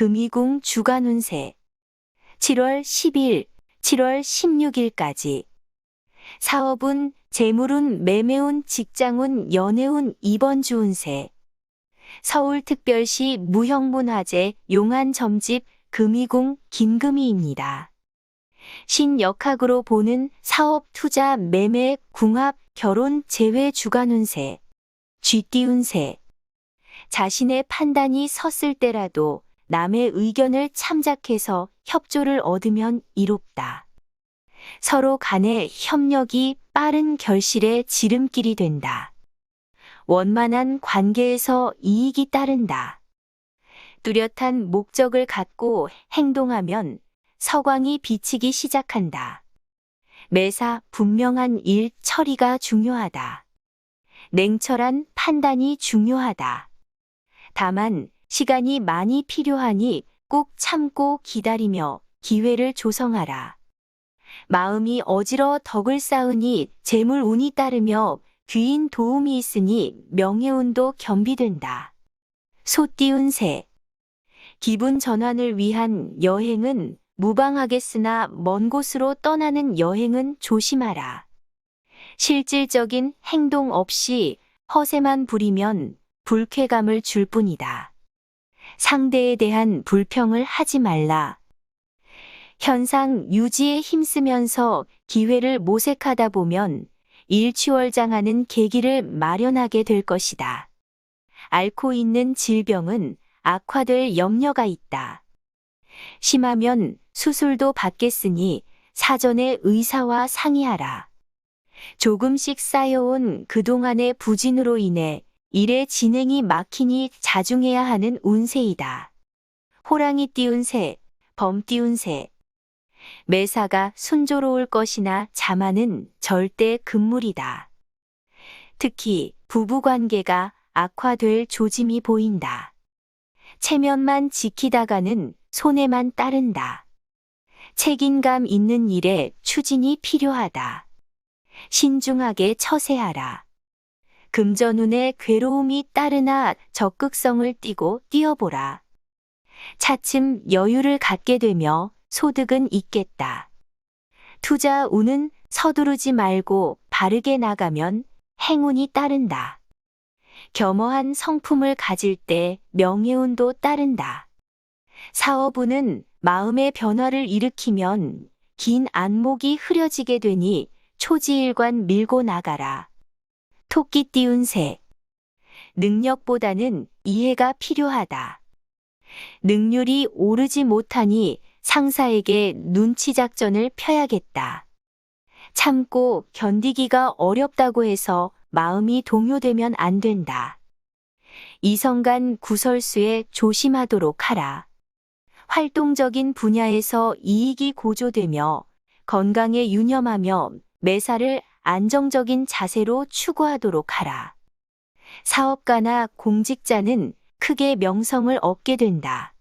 금이궁 주간 운세. 7월 10일, 7월 16일까지. 사업운, 재물운, 매매운, 직장운, 연애운, 이번 주 운세. 서울특별시 무형문화재 용안점집 금이궁 김금희입니다. 신역학으로 보는 사업, 투자, 매매, 궁합, 결혼, 재회 주간 운세. 쥐띠 운세. 자신의 판단이 섰을 때라도 남의 의견을 참작해서 협조를 얻으면 이롭다. 서로 간의 협력이 빠른 결실의 지름길이 된다. 원만한 관계에서 이익이 따른다. 뚜렷한 목적을 갖고 행동하면 서광이 비치기 시작한다. 매사 분명한 일 처리가 중요하다. 냉철한 판단이 중요하다. 다만 시간이 많이 필요하니 꼭 참고 기다리며 기회를 조성하라. 마음이 어지러 덕을 쌓으니 재물 운이 따르며 귀인 도움이 있으니 명예운도 겸비된다. 소띠운 새 기분 전환을 위한 여행은 무방하겠으나 먼 곳으로 떠나는 여행은 조심하라. 실질적인 행동 없이 허세만 부리면 불쾌감을 줄 뿐이다. 상대에 대한 불평을 하지 말라. 현상 유지에 힘쓰면서 기회를 모색하다 보면 일취월장하는 계기를 마련하게 될 것이다. 앓고 있는 질병은 악화될 염려가 있다. 심하면 수술도 받겠으니 사전에 의사와 상의하라. 조금씩 쌓여온 그동안의 부진으로 인해 일의 진행이 막히니 자중해야 하는 운세이다. 호랑이 띄운 새, 범 띄운 새. 매사가 순조로울 것이나 자만은 절대 금물이다. 특히 부부 관계가 악화될 조짐이 보인다. 체면만 지키다가는 손해만 따른다. 책임감 있는 일에 추진이 필요하다. 신중하게 처세하라. 금전운에 괴로움이 따르나 적극성을 띠고 뛰어보라. 차츰 여유를 갖게 되며 소득은 있겠다. 투자 운은 서두르지 말고 바르게 나가면 행운이 따른다. 겸허한 성품을 가질 때 명예운도 따른다. 사업운은 마음의 변화를 일으키면 긴 안목이 흐려지게 되니 초지일관 밀고 나가라. 토끼 띄운 새. 능력보다는 이해가 필요하다. 능률이 오르지 못하니 상사에게 눈치 작전을 펴야겠다. 참고 견디기가 어렵다고 해서 마음이 동요되면 안 된다. 이성 간 구설수에 조심하도록 하라. 활동적인 분야에서 이익이 고조되며 건강에 유념하며 매사를 안정적인 자세로 추구하도록 하라. 사업가나 공직자는 크게 명성을 얻게 된다.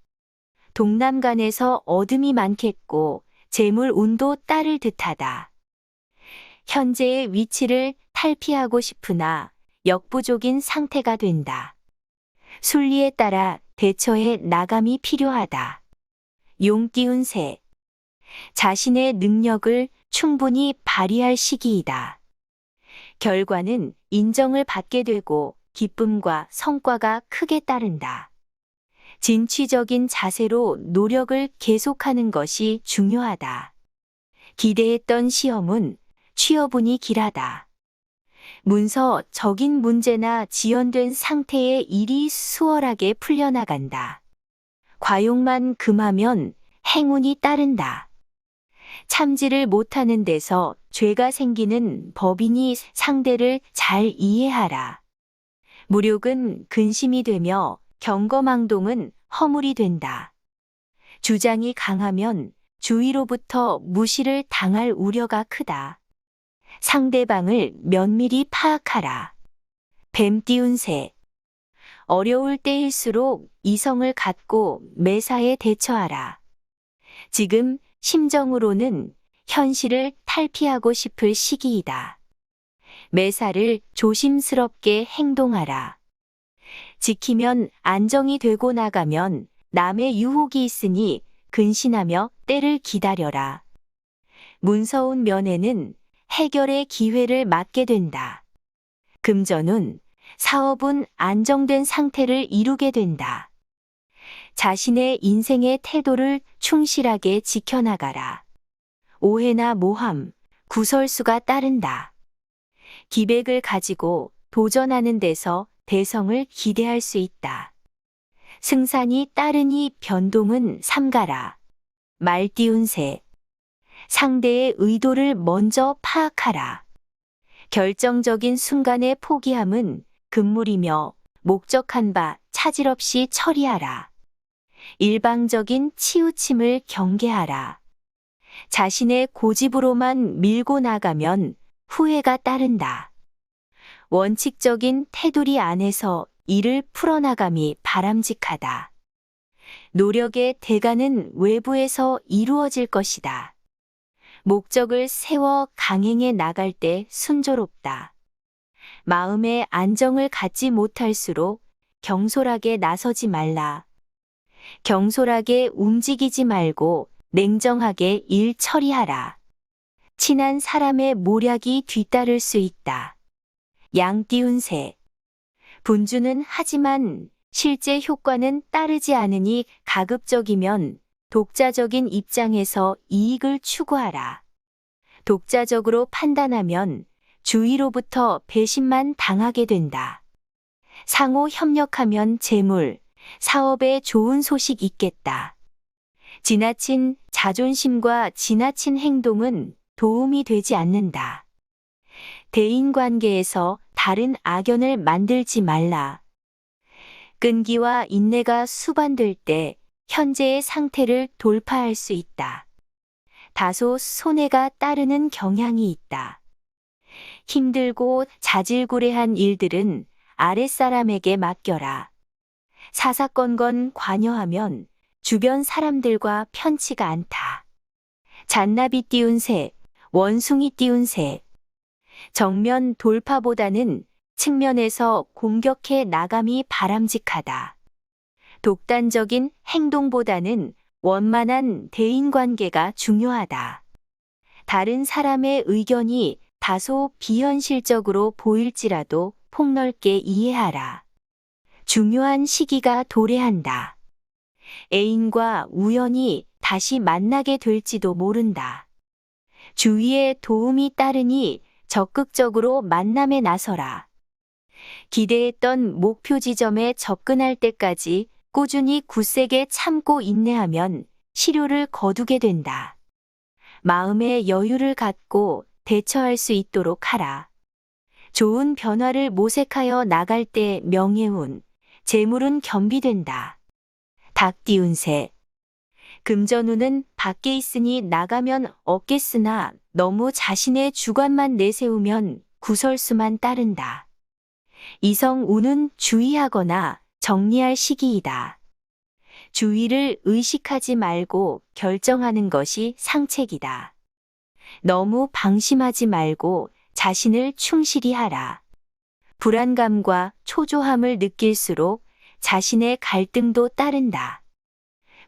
동남간에서 어둠이 많겠고 재물 운도 따를 듯하다. 현재의 위치를 탈피하고 싶으나 역부족인 상태가 된다. 순리에 따라 대처해 나감이 필요하다. 용 띄운 새. 자신의 능력을 충분히 발휘할 시기이다. 결과는 인정을 받게 되고 기쁨과 성과가 크게 따른다. 진취적인 자세로 노력을 계속하는 것이 중요하다. 기대했던 시험은 취업운이 길하다. 문서적인 문제나 지연된 상태의 일이 수월하게 풀려나간다. 과욕만 금하면 행운이 따른다. 참지를 못하는 데서 죄가 생기는 법인이 상대를 잘 이해하라. 무력은 근심이 되며 경거망동은 허물이 된다. 주장이 강하면 주위로부터 무시를 당할 우려가 크다. 상대방을 면밀히 파악하라. 뱀 띄운 새. 어려울 때일수록 이성을 갖고 매사에 대처하라. 지금 심정으로는 현실을 탈피하고 싶을 시기이다. 매사를 조심스럽게 행동하라. 지키면 안정이 되고 나가면 남의 유혹이 있으니 근신하며 때를 기다려라. 문서운 면에는 해결의 기회를 맞게 된다. 금전운, 사업은 안정된 상태를 이루게 된다. 자신의 인생의 태도를 충실하게 지켜나가라. 오해나 모함, 구설수가 따른다. 기백을 가지고 도전하는 데서 대성을 기대할 수 있다. 승산이 따르니 변동은 삼가라. 말띄운 새. 상대의 의도를 먼저 파악하라. 결정적인 순간의 포기함은 금물이며 목적한 바 차질 없이 처리하라. 일방적인 치우침을 경계하라. 자신의 고집으로만 밀고 나가면 후회가 따른다. 원칙적인 테두리 안에서 일을 풀어나감이 바람직하다. 노력의 대가는 외부에서 이루어질 것이다. 목적을 세워 강행해 나갈 때 순조롭다. 마음의 안정을 갖지 못할수록 경솔하게 나서지 말라. 경솔하게 움직이지 말고 냉정하게 일 처리하라. 친한 사람의 모략이 뒤따를 수 있다. 양띄운 새. 분주는 하지만 실제 효과는 따르지 않으니 가급적이면 독자적인 입장에서 이익을 추구하라. 독자적으로 판단하면 주위로부터 배신만 당하게 된다. 상호 협력하면 재물, 사업에 좋은 소식 있겠다. 지나친 자존심과 지나친 행동은 도움이 되지 않는다. 대인 관계에서 다른 악연을 만들지 말라. 끈기와 인내가 수반될 때 현재의 상태를 돌파할 수 있다. 다소 손해가 따르는 경향이 있다. 힘들고 자질구레한 일들은 아랫사람에게 맡겨라. 사사건건 관여하면 주변 사람들과 편치가 않다. 잔나비 띄운 새, 원숭이 띄운 새. 정면 돌파보다는 측면에서 공격해 나감이 바람직하다. 독단적인 행동보다는 원만한 대인관계가 중요하다. 다른 사람의 의견이 다소 비현실적으로 보일지라도 폭넓게 이해하라. 중요한 시기가 도래한다. 애인과 우연히 다시 만나게 될지도 모른다. 주위의 도움이 따르니 적극적으로 만남에 나서라. 기대했던 목표 지점에 접근할 때까지 꾸준히 굳세게 참고 인내하면 시료를 거두게 된다. 마음의 여유를 갖고 대처할 수 있도록 하라. 좋은 변화를 모색하여 나갈 때 명예운, 재물은 겸비된다. 닭 띄운 새. 금전운은 밖에 있으니 나가면 없겠으나 너무 자신의 주관만 내세우면 구설수만 따른다. 이성운은 주의하거나 정리할 시기이다. 주의를 의식하지 말고 결정하는 것이 상책이다. 너무 방심하지 말고 자신을 충실히 하라. 불안감과 초조함을 느낄수록 자신의 갈등도 따른다.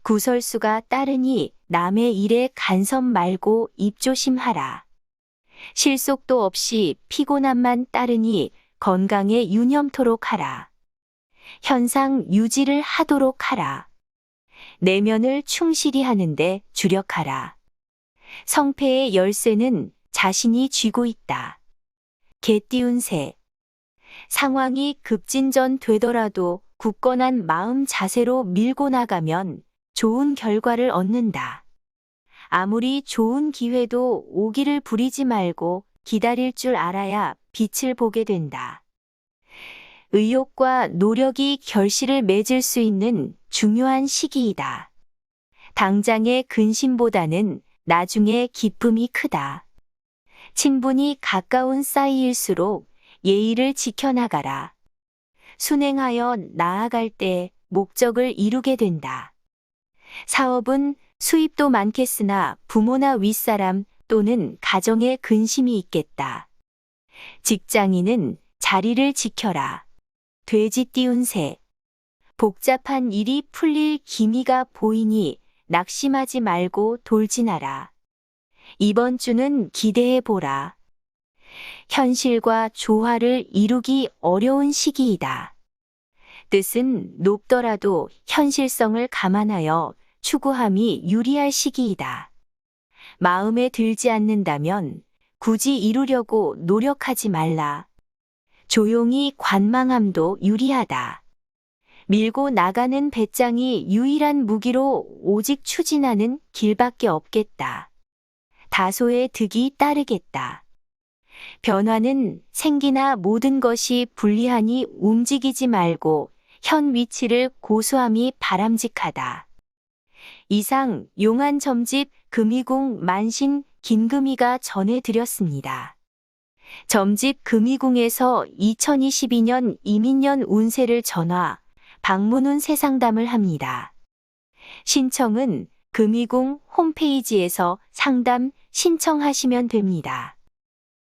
구설수가 따르니 남의 일에 간섭 말고 입조심하라. 실속도 없이 피곤함만 따르니 건강에 유념토록 하라. 현상 유지를 하도록 하라. 내면을 충실히 하는데 주력하라. 성패의 열쇠는 자신이 쥐고 있다. 개 띄운 새. 상황이 급진전 되더라도 굳건한 마음 자세로 밀고 나가면 좋은 결과를 얻는다. 아무리 좋은 기회도 오기를 부리지 말고 기다릴 줄 알아야 빛을 보게 된다. 의욕과 노력이 결실을 맺을 수 있는 중요한 시기이다. 당장의 근심보다는 나중에 기쁨이 크다. 친분이 가까운 사이일수록 예의를 지켜나가라. 순행하여 나아갈 때 목적을 이루게 된다. 사업은 수입도 많겠으나 부모나 윗사람 또는 가정에 근심이 있겠다. 직장인은 자리를 지켜라. 돼지 띄운 새. 복잡한 일이 풀릴 기미가 보이니 낙심하지 말고 돌진하라. 이번 주는 기대해 보라. 현실과 조화를 이루기 어려운 시기이다. 뜻은 높더라도 현실성을 감안하여 추구함이 유리할 시기이다. 마음에 들지 않는다면 굳이 이루려고 노력하지 말라. 조용히 관망함도 유리하다. 밀고 나가는 배짱이 유일한 무기로 오직 추진하는 길밖에 없겠다. 다소의 득이 따르겠다. 변화는 생기나 모든 것이 불리하니 움직이지 말고 현 위치를 고수함이 바람직하다. 이상 용한 점집 금이궁 만신 김금희가 전해드렸습니다. 점집 금이궁에서 2022년 이민년 운세를 전화, 방문운 세상담을 합니다. 신청은 금이궁 홈페이지에서 상담 신청하시면 됩니다.